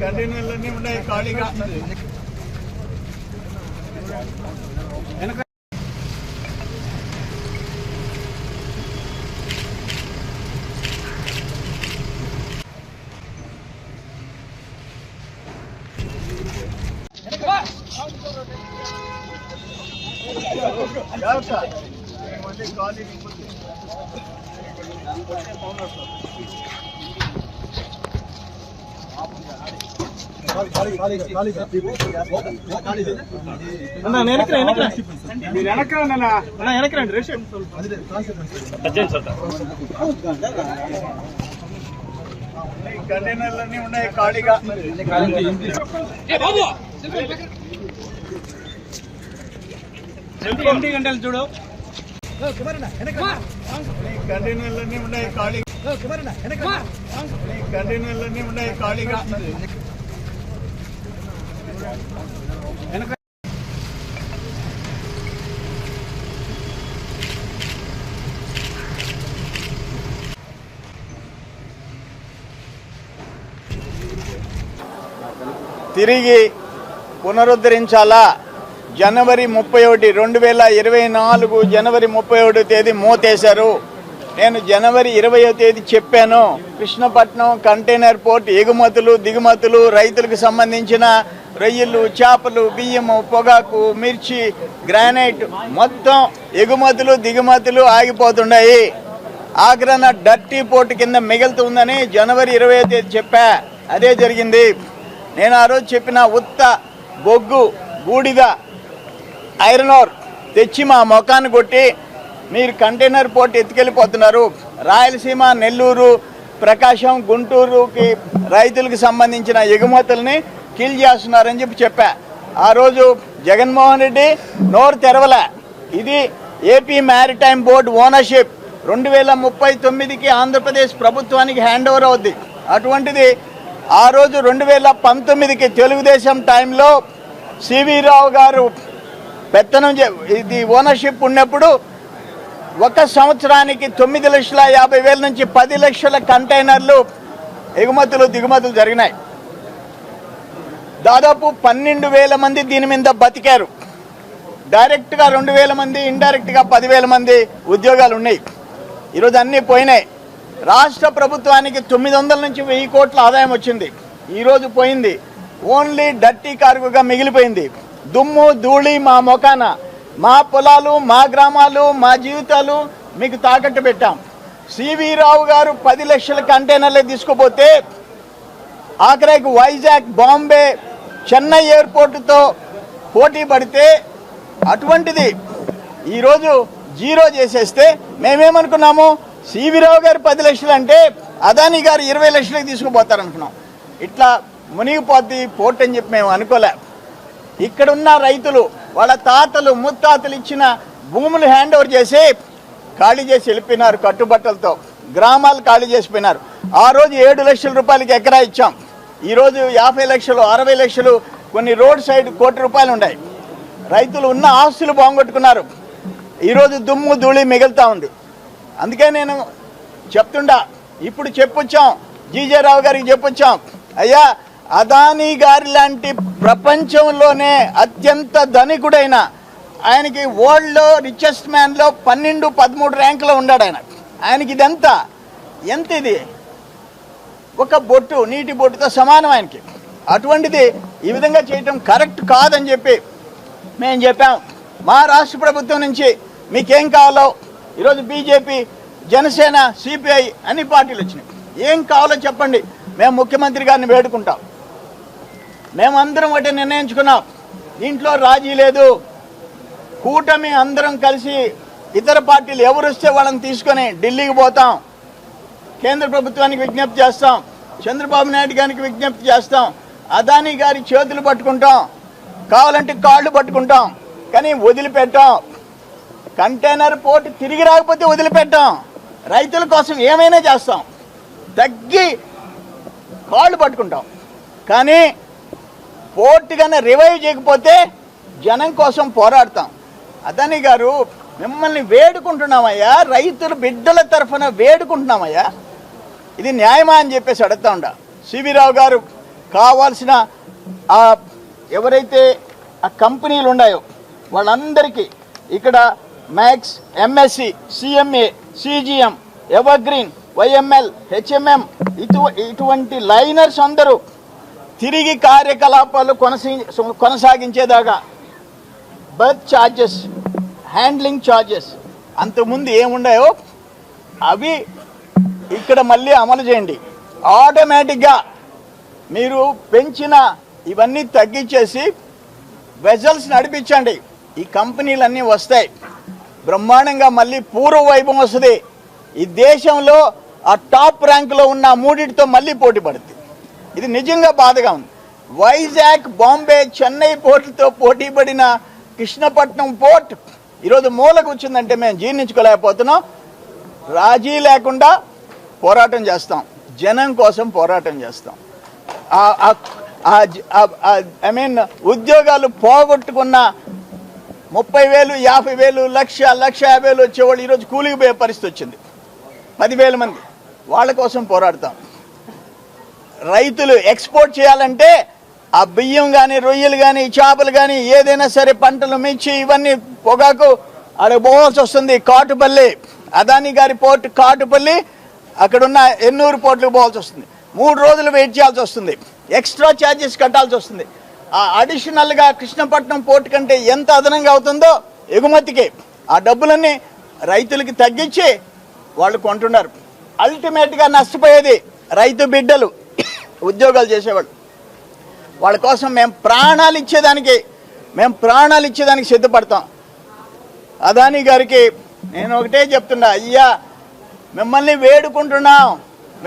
కంటైనర్లన్నీ ఉన్నాయి ఖాళీగా జాగ్రత్త. మళ్ళీ ఖాళీ నింపుతుంది. అన్న వెనక్కి వెనక్కి మీరు వెనక్కి రండి అన్న అన్న వెనక్కి రండి రేషన్ ఈ కంటైనర్లన్నీ ఉన్నాయి ఖాళీగా. ఎనిమిది గంటలు చూడు? కంటైనర్లన్నీ ఉన్నాయి ఖాళీగా. కంటైనర్లన్నీ ఉన్నాయి ఖాళీగా. తిరిగి పునరుద్ధరించాలా? జనవరి ముప్పై ఒకటి రెండు వేల ఇరవై నాలుగు జనవరి ముప్పై ఒకటి తేదీ మూతేశారు. నేను జనవరి ఇరవయో తేదీ చెప్పాను. కృష్ణపట్నం కంటైనర్ పోర్ట్ ఎగుమతులు దిగుమతులు రైతులకు సంబంధించిన రొయ్యలు చేపలు బియ్యము పొగాకు మిర్చి గ్రానైట్ మొత్తం ఎగుమతులు దిగుమతులు ఆగిపోతున్నాయి. ఆగ్రహణ డర్టీ పోర్టు కింద మిగులుతుందని జనవరి ఇరవై తేదీ చెప్పా. అదే జరిగింది. నేను ఆ రోజు చెప్పిన ఉత్త బొగ్గు బూడిద ఐరన్ ఓర్ తెచ్చి మా మొఖాన్ని కొట్టి మీరు కంటైనర్ పోర్ట్ ఎత్తుకెళ్ళిపోతున్నారు. రాయలసీమ నెల్లూరు ప్రకాశం గుంటూరుకి రైతులకు సంబంధించిన ఎగుమతుల్ని కిల్ చేస్తున్నారని చెప్పి చెప్పా. ఆ రోజు జగన్మోహన్ రెడ్డి నోరు తెరవలే. ఇది ఏపీ మ్యారిటైమ్ బోర్డు ఓనర్షిప్ రెండు వేల ముప్పై తొమ్మిదికి ఆంధ్రప్రదేశ్ ప్రభుత్వానికి హ్యాండ్ ఓవర్ అవుద్ది. అటువంటిది ఆ రోజు రెండు వేల పంతొమ్మిదికి తెలుగుదేశం టైంలో సివి రావు గారు పెత్తనం చే- ఇది ఓనర్షిప్ ఉన్నప్పుడు ఒక సంవత్సరానికి తొమ్మిది లక్షల యాభై వేల నుంచి పది లక్షల కంటైనర్లు ఎగుమతులు దిగుమతులు జరిగినాయి. దాదాపు పన్నెండు వేల మంది దీని మీద బతికారు. డైరెక్ట్గా రెండు వేల మంది ఇండైరెక్ట్గా పదివేల మంది ఉద్యోగాలు ఉన్నాయి. ఈరోజు అన్నీ పోయినాయి. రాష్ట్ర ప్రభుత్వానికి తొమ్మిది వందల నుంచి వెయ్యి కోట్ల ఆదాయం వచ్చింది. ఈరోజు పోయింది. ఓన్లీ డర్టీ కార్గుగా మిగిలిపోయింది. దుమ్ము ధూళి మా మొకాన మా పొలాలు మా గ్రామాలు మా జీవితాలు మీకు తాకట్టు పెట్టాం. సివి రావు గారు పది లక్షల కంటైనర్లే తీసుకుపోతే ఆఖరికి వైజాగ్ బాంబే చెన్నై ఎయిర్పోర్టుతో పోటీ పడితే అటువంటిది ఈరోజు జీరో చేసేస్తే మేమేమనుకున్నాము సివిరావు గారు పది లక్షలు అంటే అదానీ గారు ఇరవై లక్షలకి తీసుకుపోతారనుకున్నాం. ఇట్లా మునిగిపోద్ది పోర్ట్ అని చెప్పి మేము అనుకోలే. ఇక్కడున్న రైతులు వాళ్ళ తాతలు ముత్తాతలు ఇచ్చిన భూములు హ్యాండ్ ఓవర్ చేసి ఖాళీ చేసి వెళ్ళిపోయినారు కట్టుబట్టలతో. గ్రామాలు ఖాళీ చేసిపోయినారు ఆ రోజు ఏడు లక్షల రూపాయలకి ఎకరా ఇచ్చాం. ఈరోజు యాభై లక్షలు అరవై లక్షలు కొన్ని రోడ్ సైడ్ కోటి రూపాయలు ఉన్నాయి. రైతులు ఉన్న ఆస్తులు బాగుంగొట్టుకున్నారు. ఈరోజు దుమ్ము ధూళి మిగులుతా ఉంది. అందుకే నేను చెప్తుండా ఇప్పుడు చెప్పొచ్చాం జీజే రావు గారికి చెప్పొచ్చాం అయ్యా అదానీ గారి లాంటి ప్రపంచంలోనే అత్యంత ధనికుడైన ఆయనకి వరల్డ్లో రిచెస్ట్ మ్యాన్లో పన్నెండు పదమూడు ర్యాంకులో ఉన్నాడు ఆయన. ఆయనకి ఇదెంత. ఎంత ఇది? ఒక బొట్టు నీటి బొట్టుతో సమానం ఆయనకి. అటువంటిది ఈ విధంగా చేయటం కరెక్ట్ కాదని చెప్పి మేము చెప్పాం. మా రాష్ట్ర ప్రభుత్వం నుంచి మీకేం కావాలో ఈరోజు బీజేపీ జనసేన సిపిఐ అన్ని పార్టీలు వచ్చినాయి. ఏం కావాలో చెప్పండి. మేము ముఖ్యమంత్రి గారిని వేడుకుంటాం. మేమందరం ఒకటి నిర్ణయించుకున్నాం. దీంట్లో రాజీ లేదు. కూటమి అందరం కలిసి ఇతర పార్టీలు ఎవరు వస్తే వాళ్ళని తీసుకొని ఢిల్లీకి పోతాం. కేంద్ర ప్రభుత్వానికి విజ్ఞప్తి చేస్తాం. చంద్రబాబు నాయుడు గారికి విజ్ఞప్తి చేస్తాం. అదానీ గారి చేతులు పట్టుకుంటాం. కావాలంటే కాళ్ళు పట్టుకుంటాం. కానీ వదిలిపెట్టాం. కంటైనర్ పోర్ట్ తిరిగి రాకపోతే వదిలిపెట్టాం. రైతుల కోసం ఏమైనా చేస్తాం. తగ్గి కాళ్ళు పట్టుకుంటాం. కానీ పోర్టు కన్నా రివైవ్ చేయకపోతే జనం కోసం పోరాడతాం. అదాని గారు మిమ్మల్ని వేడుకుంటున్నామయ్యా. రైతుల బిడ్డల తరఫున వేడుకుంటున్నామయ్యా. ఇది న్యాయమా అని చెప్పేసి అడుగుతా ఉండా. సివి రావు గారు కావాల్సిన ఆ ఎవరైతే ఆ కంపెనీలు ఉన్నాయో వాళ్ళందరికీ ఇక్కడ Maersk MSC CMA CGM Evergreen YML HMM ఇటు ఇటువంటి లైనర్స్ అందరూ తిరిగి కార్యకలాపాలు కొనసీ కొనసాగించేదాకా బర్త్ ఛార్జెస్ హ్యాండ్లింగ్ ఛార్జెస్ అంతకుముందు ఏముండాయో అవి ఇక్కడ మళ్ళీ అమలు చేయండి. ఆటోమేటిక్గా మీరు పెంచిన ఇవన్నీ తగ్గించేసి వెజల్స్ నడిపించండి. ఈ కంపెనీలన్నీ వస్తాయి. బ్రహ్మాండంగా మళ్ళీ పూర్వ వైభవం వస్తుంది. ఈ దేశంలో ఆ టాప్ ర్యాంకులో ఉన్న మూడింటితో మళ్ళీ పోటీ పడుతుంది ఇది నిజంగా బాధగా ఉంది. వైజాగ్ బాంబే చెన్నై పోర్టులతో పోటీ పడిన కృష్ణపట్నం పోర్ట్ ఈరోజు మూలకు వచ్చిందంటే మేము జీర్ణించుకోలేకపోతున్నాం. రాజీ లేకుండా పోరాటం చేస్తాం. జనం కోసం పోరాటం చేస్తాం. ఐ మీన్ ఉద్యోగాలు పోగొట్టుకున్న ముప్పై వేలు యాభై వేలు లక్ష లక్ష యాభై వేలు వచ్చేవాళ్ళు ఈరోజు కూలికి పోయే పరిస్థితి వచ్చింది. పదివేల మంది. వాళ్ళ కోసం పోరాడతాం. రైతులు ఎక్స్పోర్ట్ చేయాలంటే ఆ బియ్యం కానీ రొయ్యలు కానీ చేపలు కానీ ఏదైనా సరే పంటలు మించి ఇవన్నీ పొగాకు అక్కడ పోవాల్సి వస్తుంది. కాటుపల్లి అదాని గారి పోర్ట్ కాటుపల్లి అక్కడున్న ఎన్నూరు పోర్టులకు పోవాల్సి వస్తుంది. మూడు రోజులు వెయిట్ చేయాల్సి వస్తుంది. ఎక్స్ట్రా ఛార్జెస్ కట్టాల్సి వస్తుంది. ఆ అడిషనల్గా కృష్ణపట్నం పోర్టు కంటే ఎంత అదనంగా అవుతుందో ఎగుమతికి ఆ డబ్బులన్నీ రైతులకి తగ్గించి వాళ్ళు కొంటున్నారు. అల్టిమేట్గా నష్టపోయేది రైతు బిడ్డలు ఉద్యోగాలు చేసేవాళ్ళు. వాళ్ళ కోసం మేము ప్రాణాలు ఇచ్చేదానికి మేము ప్రాణాలు ఇచ్చేదానికి సిద్ధపడతాం. అదాని గారికి నేను ఒకటే చెప్తున్నా అయ్యా మిమ్మల్ని వేడుకుంటున్నాం.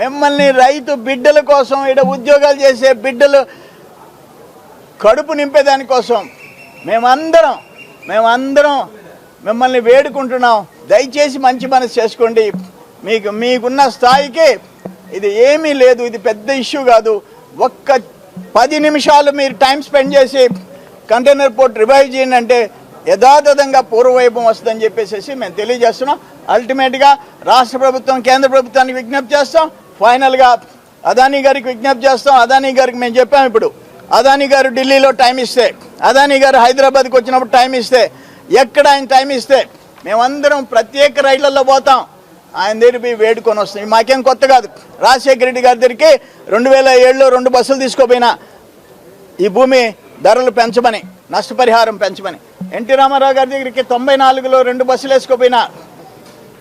మిమ్మల్ని రైతు బిడ్డల కోసం ఇక్కడ ఉద్యోగాలు చేసే బిడ్డలు కడుపు నింపేదాని కోసం మేమందరం మేమందరం మిమ్మల్ని వేడుకుంటున్నాం. దయచేసి మంచి మనసు చేసుకోండి. మీకు మీకున్న స్థాయికి ఇది ఏమీ లేదు ఇది పెద్ద ఇష్యూ కాదు. ఒక్క పది నిమిషాలు మీరు టైం స్పెండ్ చేసి కంటైనర్ పోర్ట్ రివైవ్ చేయండి అంటే యథాతథంగా పూర్వవైభవం వస్తుందని చెప్పేసి మేము తెలియజేస్తున్నాం. అల్టిమేట్గా రాష్ట్ర ప్రభుత్వం కేంద్ర ప్రభుత్వానికి విజ్ఞప్తి చేస్తాం. ఫైనల్గా అదానీ గారికి విజ్ఞప్తి చేస్తాం. అదానీ గారికి మేము చెప్పాం ఇప్పుడు. అదానీ గారు ఢిల్లీలో టైం ఇస్తే అదానీ గారు హైదరాబాద్కి వచ్చినప్పుడు టైం ఇస్తే ఎక్కడ ఆయన టైం ఇస్తే మేమందరం ప్రత్యేక రైళ్ళలో పోతాం. ఆయన దగ్గర పోయి వేడుకొని వస్తాం. మాకేం కొత్త కాదు. రాజశేఖర రెడ్డి గారి దగ్గరికి రెండు వేల ఏడులో రెండు బస్సులు తీసుకోపోయినా ఈ భూమి ధరలు పెంచమని నష్టపరిహారం పెంచమని ఎన్టీ రామారావు గారి దగ్గరికి తొంభై నాలుగులో రెండు బస్సులు వేసుకోపోయినా.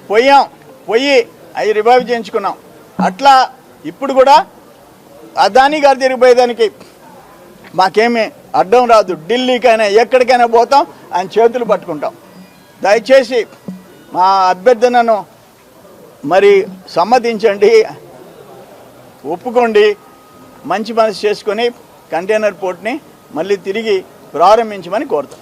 పోయాం. పోయి అవి రివైవ్ చేయించుకున్నాం. అట్లా ఇప్పుడు కూడా అదానీ గారి దగ్గరికి పోయేదానికి మాకేమి అడ్డం రాదు. ఢిల్లీకైనా ఎక్కడికైనా పోతాం ఆయన చేతులు పట్టుకుంటాం. దయచేసి మా అభ్యర్థనను మరి సమ్మతించండి. ఒప్పుకోండి. మంచి మనసు చేసుకొని కంటైనర్ పోర్ట్ని మళ్ళీ తిరిగి ప్రారంభించమని కోరుతాం.